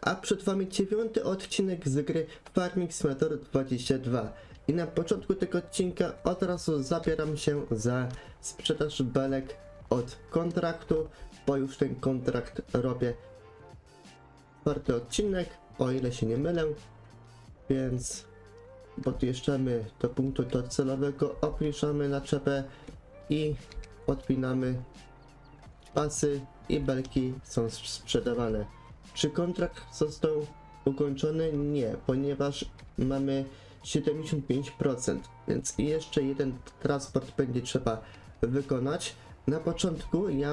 A przed wami dziewiąty odcinek z gry Farming Simulator 22. I na początku tego odcinka od razu zabieram się za sprzedaż belek od kontraktu, bo już ten kontrakt robię czwarty odcinek, o ile się nie mylę, więc podjeżdżamy do punktu docelowego, obniżamy naczepę i odpinamy pasy i belki są sprzedawane. Czy kontrakt został ukończony? Nie, ponieważ mamy 75%, więc jeszcze jeden transport będzie trzeba wykonać. Na początku ja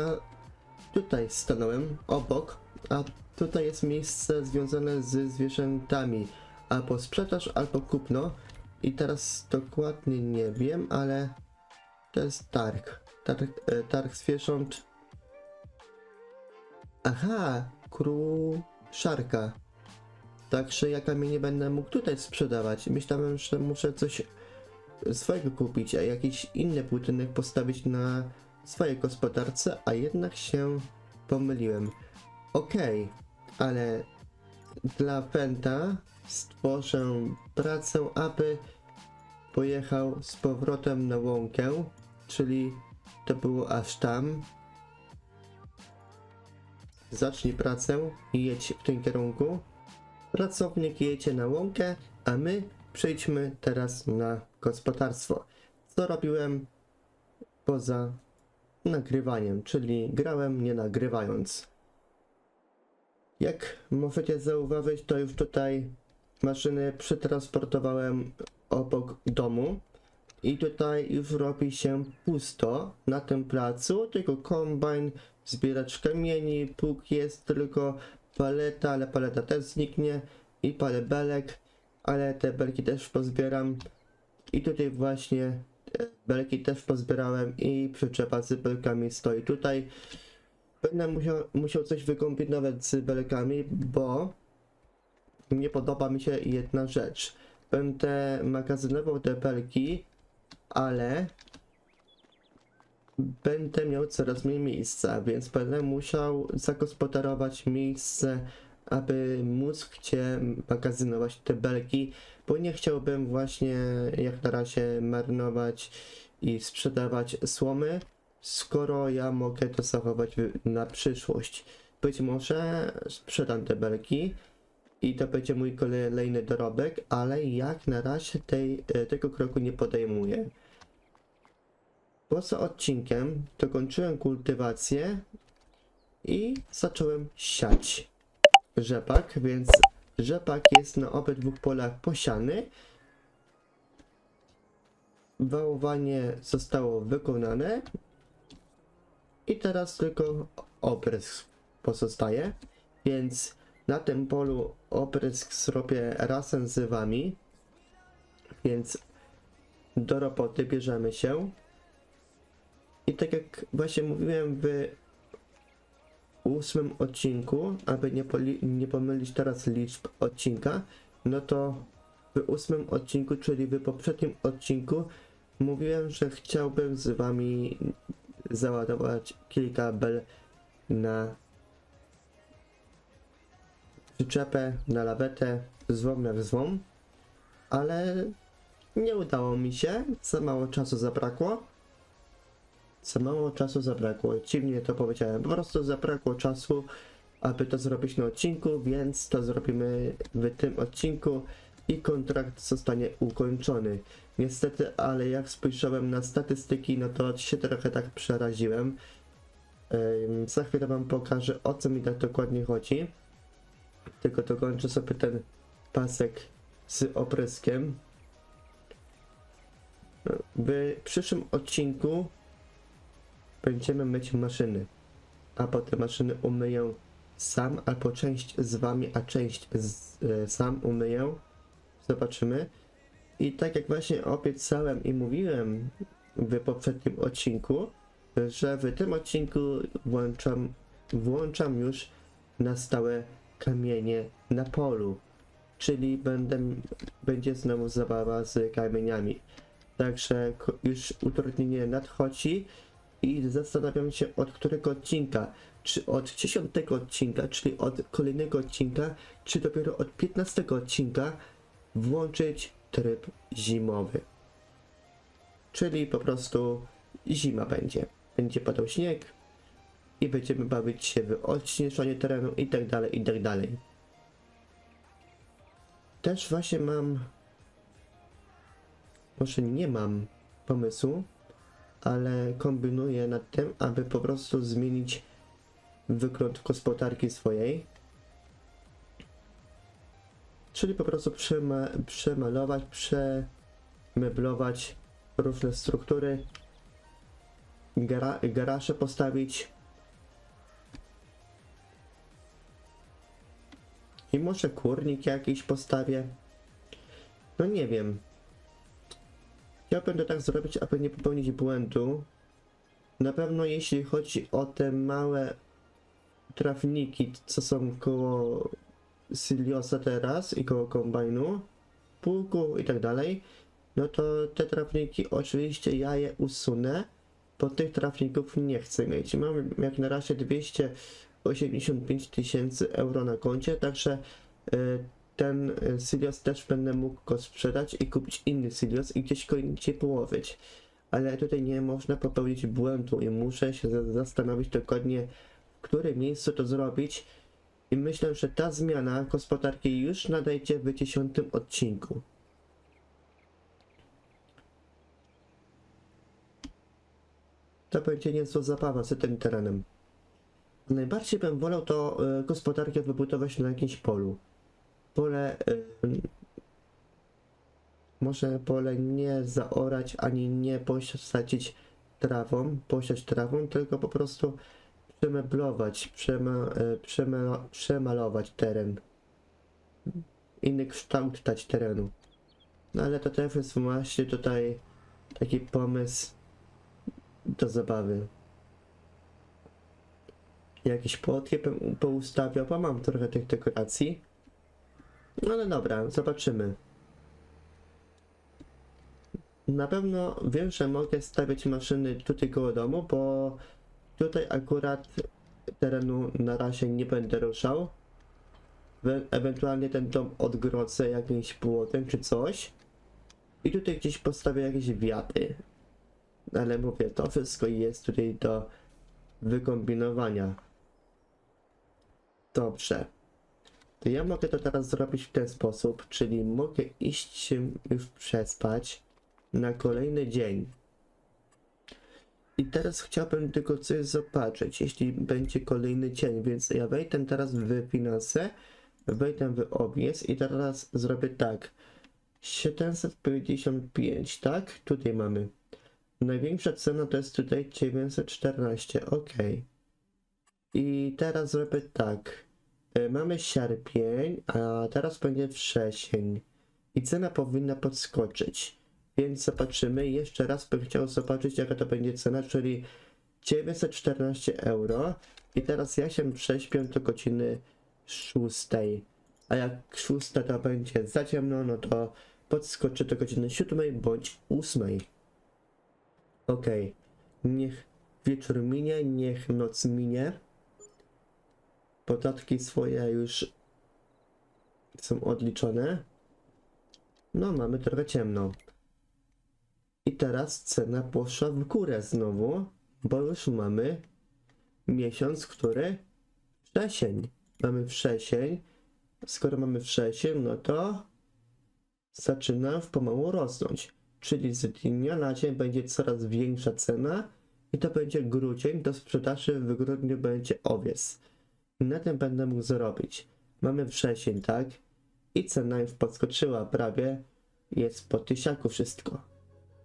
tutaj stanąłem obok, a tutaj jest miejsce związane z zwierzętami, albo sprzedaż, albo kupno. I teraz dokładnie nie wiem, ale to jest targ. Targ, e, targ zwierząt Aha, kruszarka. Także ja kamienie będę mógł tutaj sprzedawać. Myślałem, że muszę coś swojego kupić, a jakiś inny budynek postawić na swojej gospodarce, a jednak się pomyliłem. Okej, ale dla Penta stworzę pracę, aby pojechał z powrotem na łąkę, czyli to było aż tam, Zacznij pracę i jedź w tym kierunku. Pracownik jedzie na łąkę, a my przejdźmy teraz na gospodarstwo. Co robiłem poza nagrywaniem, czyli grałem nie nagrywając. Jak możecie zauważyć, to już tutaj maszyny przetransportowałem obok domu. I tutaj już robi się pusto na tym placu, tylko kombajn, zbieracz kamieni, pług jest tylko paleta, ale paleta też zniknie i parę belek, ale te belki też pozbieram. I tutaj właśnie belki też pozbierałem i przyczepa z belkami stoi tutaj. Będę musiał, musiał coś wykombinować z belkami, bo nie podoba mi się jedna rzecz. Będę magazynował te belki ale będę miał coraz mniej miejsca, więc będę musiał zagospodarować miejsce, aby móc gdzie magazynować te belki, bo nie chciałbym właśnie jak na razie marnować i sprzedawać słomy, skoro ja mogę to zachować na przyszłość. Być może sprzedam te belki, i to będzie mój kolejny dorobek, ale jak na razie tej, tego kroku nie podejmuję. Poza odcinkiem dokończyłem kultywację i zacząłem siać rzepak, więc rzepak jest na obydwu polach posiany. Wałowanie zostało wykonane i teraz tylko oprysk pozostaje, więc na tym polu oprysk zrobię razem z wami, więc do roboty bierzemy się. I tak jak właśnie mówiłem w ósmym odcinku, aby nie, nie pomylić teraz liczb odcinka, no to w ósmym odcinku, czyli w poprzednim odcinku, mówiłem, że chciałbym z wami załadować kilka bel na przyczepę na lawetę złom jak złom, ale nie udało mi się, za mało czasu zabrakło. Za mało czasu zabrakło, dziwnie to powiedziałem, po prostu zabrakło czasu, aby to zrobić na odcinku, więc to zrobimy w tym odcinku i kontrakt zostanie ukończony. Niestety, ale jak spojrzałem na statystyki, no to się trochę tak przeraziłem. Za chwilę wam pokażę o co mi tak dokładnie chodzi. Tylko dokończę sobie ten pasek z opryskiem. W przyszłym odcinku będziemy myć maszyny, a potem maszyny umyję sam, albo część z wami, a część z, e, sam umyję. Zobaczymy. I tak jak właśnie obiecałem i mówiłem w poprzednim odcinku, że w tym odcinku włączam, włączam już na stałe kamienie na polu, czyli będę, będzie znowu zabawa z kamieniami. Także już utrudnienie nadchodzi i zastanawiam się od którego odcinka. Czy od 10 odcinka, czyli od kolejnego odcinka, czy dopiero od 15 odcinka włączyć tryb zimowy. Czyli po prostu zima będzie. Będzie padał śnieg i będziemy bawić się w odśnieżanie terenu i tak dalej, i tak. Też właśnie mam może nie mam pomysłu, ale kombinuję nad tym, aby po prostu zmienić wygląd gospodarki swojej. Czyli po prostu przema przemalować, przemeblować różne struktury, gara garaże postawić. I może kurnik jakiś postawię. No nie wiem. Chciałbym to tak zrobić, aby nie popełnić błędu. Na pewno jeśli chodzi o te małe trawniki, co są koło Siliosa teraz i koło kombajnu, pługu i tak dalej, no to te trawniki oczywiście ja je usunę, bo tych trawników nie chcę mieć. Mam jak na razie 285 tysięcy euro na koncie, także y, ten y, Silios też będę mógł go sprzedać i kupić inny Silios i gdzieś go indziej połowić. Ale tutaj nie można popełnić błędu i muszę się za- zastanowić dokładnie, w którym miejscu to zrobić. I myślę, że ta zmiana gospodarki już nadejdzie w dziesiątym odcinku. To będzie niezła zabawa z tym terenem. Najbardziej bym wolał to y, gospodarkę wybudować na jakimś polu. Pole. Może pole nie zaorać ani nie posadzić trawą, posiać trawą, tylko po prostu przemeblować, przema, y, przema, przemalować teren. Inny kształt dać terenu. No ale to też jest właśnie tutaj taki pomysł do zabawy. Jakieś płotki bym poustawiał, bo mam trochę tych dekoracji. No ale dobra, zobaczymy. Na pewno wiem, że mogę stawiać maszyny tutaj koło domu, bo tutaj akurat terenu na razie nie będę ruszał. We- Ewentualnie ten dom odgrodzę jakimś płotem czy coś. I tutaj gdzieś postawię jakieś wiaty. Ale mówię, to wszystko jest tutaj do wykombinowania. Dobrze. To ja mogę to teraz zrobić w ten sposób, czyli mogę iść się już przespać na kolejny dzień. I teraz chciałbym tylko coś zobaczyć, jeśli będzie kolejny dzień, więc ja wejdę teraz w finanse, wejdę w obiec i teraz zrobię tak. 755, tak? Tutaj mamy. Największa cena to jest tutaj 914, ok. I teraz zrobię tak. E, Mamy sierpień, a teraz będzie wrzesień. I cena powinna podskoczyć. Więc zobaczymy. Jeszcze raz bym chciał zobaczyć, jaka to będzie cena, czyli 914 euro. I teraz ja się prześpię do godziny 6. A jak 6 to będzie za ciemno, no to podskoczę do godziny 7 bądź 8. Okej. Niech wieczór minie, niech noc minie. Podatki swoje już są odliczone. No, mamy trochę ciemno. I teraz cena poszła w górę znowu, bo już mamy miesiąc, który wrzesień. Mamy wrzesień. Skoro mamy wrzesień, no to zaczyna pomału rosnąć. Czyli z dnia na dzień będzie coraz większa cena i to będzie grudzień. Do sprzedaży w grudniu będzie owiec. Na tym będę mógł zarobić. Mamy wrzesień, tak? I cena już podskoczyła prawie. Jest po tysiaku wszystko.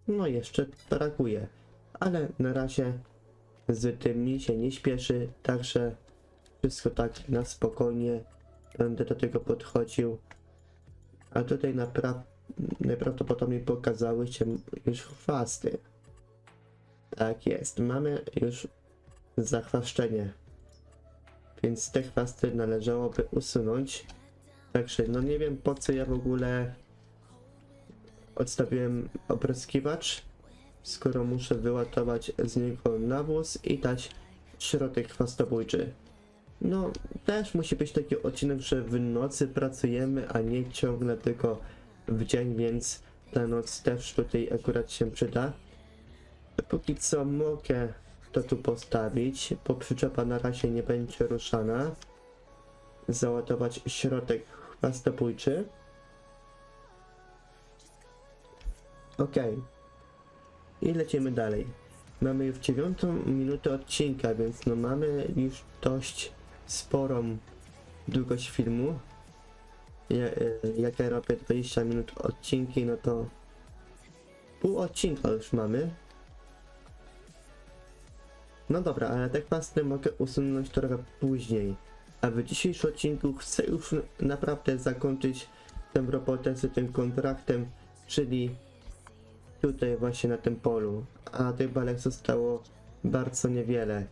No jeszcze brakuje. Ale na razie z tym mi się nie śpieszy, także wszystko tak na spokojnie będę do tego podchodził. A tutaj najprawdopodobniej pokazały się już chwasty. Tak jest, mamy już zachwaszczenie. Więc te chwasty należałoby usunąć. Także no nie wiem po co ja w ogóle odstawiłem opryskiwacz. skoro muszę wyładować z niego nawóz i dać środek chwastobójczy. No, też musi być taki odcinek, że w nocy pracujemy, a nie ciągle tylko w dzień, więc ta noc też tutaj akurat się przyda. Póki co mogę to tu postawić, bo przyczepa na razie nie będzie ruszana. Załadować środek chwastobójczy. Okej. I lecimy dalej. Mamy już dziewiątą minutę odcinka, więc no mamy już dość sporą długość filmu. Ja, y, jak ja robię 20 minut odcinki, no to pół odcinka już mamy. No dobra, ale te kwasty mogę usunąć trochę później. A w dzisiejszym odcinku chcę już naprawdę zakończyć tę robotę z tym kontraktem, czyli tutaj właśnie na tym polu. A tych balek zostało bardzo niewiele.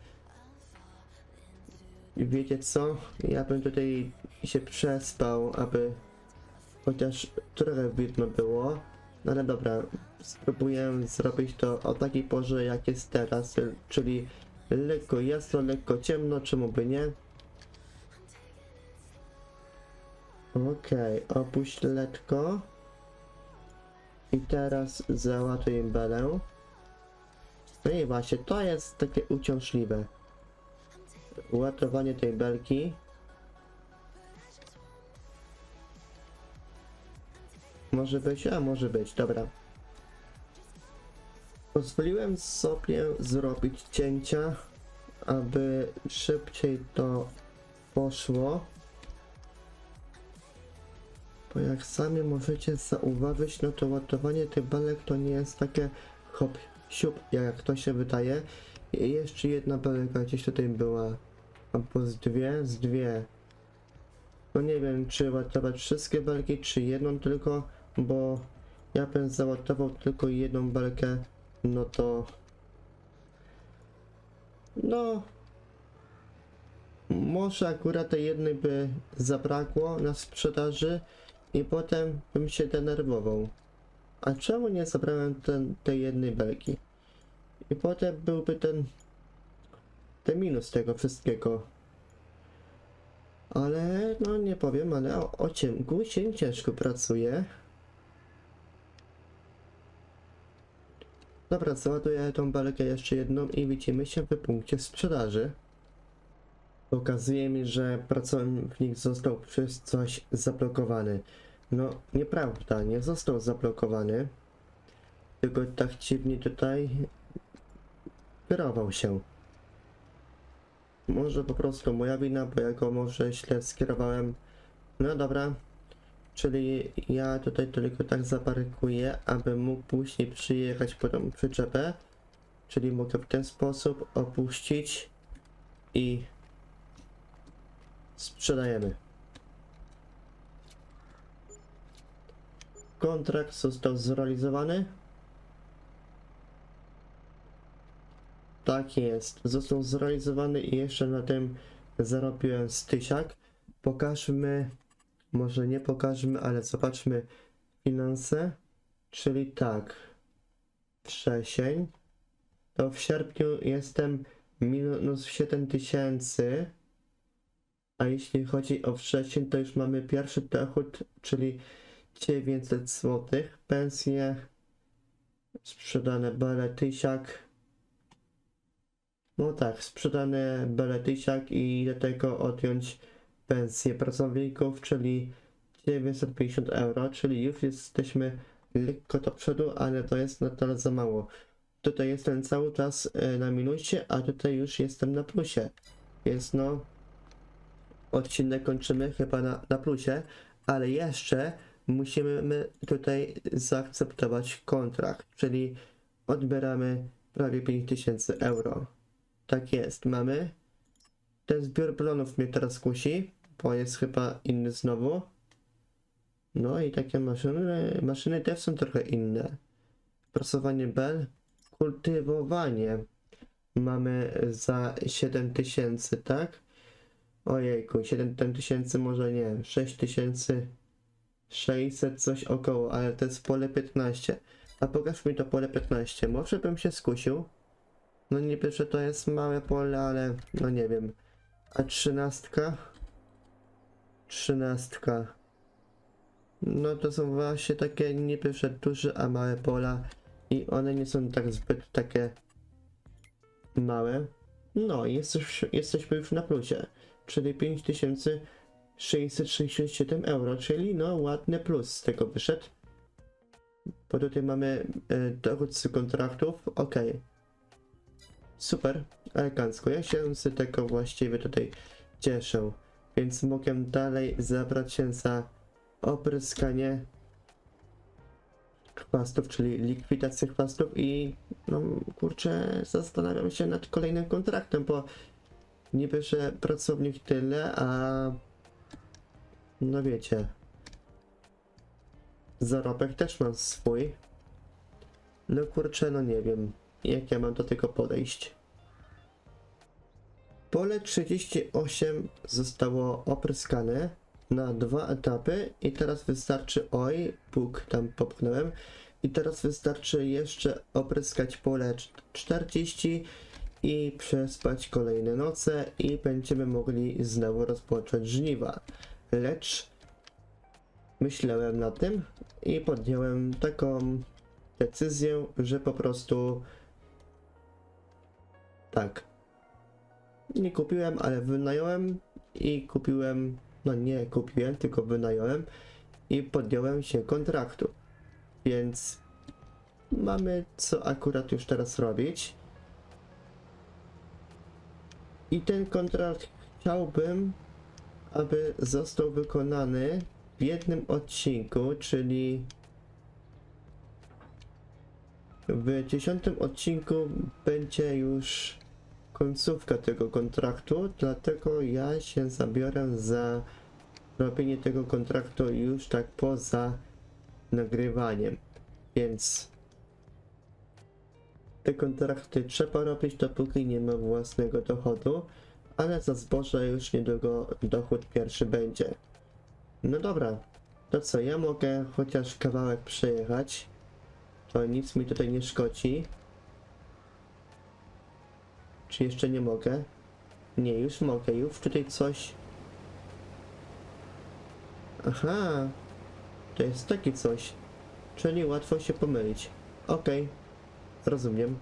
I wiecie co? Ja bym tutaj się przespał, aby chociaż trochę widno było. No ale dobra, spróbuję zrobić to o takiej porze jak jest teraz, czyli lekko jasno, lekko ciemno, czemu by nie? Okej, opuść letko. I teraz załatuj belę. No i właśnie, to jest takie uciążliwe. Ładowanie tej belki. Może być, a może być, dobra. Pozwoliłem sobie zrobić cięcia, aby szybciej to poszło. Bo jak sami możecie zauważyć, no to ładowanie tych belek to nie jest takie hop, siup, jak to się wydaje. I jeszcze jedna belka gdzieś tutaj była. Albo z dwie, z dwie. No nie wiem, czy ładować wszystkie belki, czy jedną tylko, bo ja bym załadował tylko jedną belkę, no to... No... Może akurat tej jednej by zabrakło na sprzedaży i potem bym się denerwował. A czemu nie zabrałem ten, tej jednej belki? I potem byłby ten, ten minus tego wszystkiego. Ale no nie powiem, ale o, o ciemku się ciężko pracuje. Dobra, załaduję tą belkę jeszcze jedną i widzimy się w punkcie sprzedaży. Okazuje mi, że pracownik został przez coś zablokowany. No, nieprawda, nie został zablokowany. Tylko tak dziwnie tutaj kierował się. Może po prostu moja wina, bo ja go może źle skierowałem. No dobra. Czyli ja tutaj tylko tak zaparykuję, aby mógł później przyjechać po tą przyczepę. Czyli mogę w ten sposób opuścić i sprzedajemy. Kontrakt został zrealizowany. Tak jest, został zrealizowany i jeszcze na tym zarobiłem stysiak. Pokażmy, może nie pokażmy, ale zobaczmy finanse. Czyli tak, wrzesień, to w sierpniu jestem minus 7000. A jeśli chodzi o wrzesień, to już mamy pierwszy dochód, czyli 900 zł. Pensje, sprzedane beletysiak. No tak, sprzedane beletysiak i do tego odjąć pensję pracowników, czyli 950 euro, czyli już jesteśmy lekko do przodu, ale to jest nadal za mało. Tutaj jestem cały czas e, na minusie, a tutaj już jestem na plusie. Więc no, odcinek kończymy chyba na, na plusie, ale jeszcze musimy tutaj zaakceptować kontrakt, czyli odbieramy prawie 5000 euro. Tak jest, mamy. Ten zbiór balonów mnie teraz kusi, bo jest chyba inny znowu. No i takie maszyny, maszyny też są trochę inne. Prasowanie bel, kultywowanie mamy za 7000, tak? Ojejku, 7000 może nie wiem, 6600 coś około, ale to jest pole 15. A pokaż mi to pole 15. Może bym się skusił. No niby, że to jest małe pole, ale no nie wiem. A trzynastka? Trzynastka. No to są właśnie takie niby, duże, a małe pola. I one nie są tak zbyt takie małe. No, jesteś, jesteśmy już na plusie. Czyli 5667 euro, czyli no ładny plus z tego wyszedł. Bo tutaj mamy e, dochód z kontraktów, ok. Super, elegancko. Ja się z tego właściwie tutaj cieszę. Więc mogę dalej zabrać się za opryskanie chwastów, czyli likwidację chwastów i no kurczę, zastanawiam się nad kolejnym kontraktem, bo niby, że pracownik tyle, a no wiecie, zarobek też mam swój. No kurczę, no nie wiem, jak ja mam do tego podejść. Pole 38 zostało opryskane na dwa etapy i teraz wystarczy, oj, Bóg tam popchnąłem, i teraz wystarczy jeszcze opryskać pole cz- 40 i przespać kolejne noce i będziemy mogli znowu rozpocząć żniwa. Lecz myślałem na tym i podjąłem taką decyzję, że po prostu tak. Nie kupiłem, ale wynająłem i kupiłem, no nie kupiłem, tylko wynająłem i podjąłem się kontraktu. Więc mamy co akurat już teraz robić. I ten kontrakt chciałbym, aby został wykonany w jednym odcinku, czyli w dziesiątym odcinku będzie już końcówka tego kontraktu, dlatego ja się zabiorę za robienie tego kontraktu już tak poza nagrywaniem. Więc te kontrakty trzeba robić, dopóki nie ma własnego dochodu, ale za zboże już niedługo dochód pierwszy będzie. No dobra, to co, ja mogę chociaż kawałek przejechać, to nic mi tutaj nie szkodzi. Czy jeszcze nie mogę? Nie, już mogę, już tutaj coś... Aha, to jest takie coś, czyli łatwo się pomylić. Okej, rozumiem.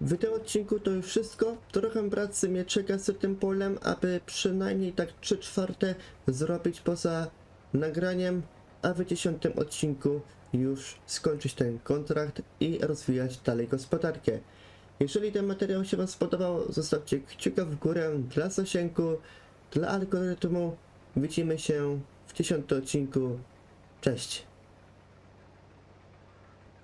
W tym odcinku to już wszystko. Trochę pracy mnie czeka z tym polem, aby przynajmniej tak 3 czwarte zrobić poza nagraniem, a w dziesiątym odcinku już skończyć ten kontrakt i rozwijać dalej gospodarkę. Jeżeli ten materiał się Wam spodobał, zostawcie kciuka w górę dla zasięgu, dla algorytmu. Widzimy się w dziesiątym odcinku. Cześć!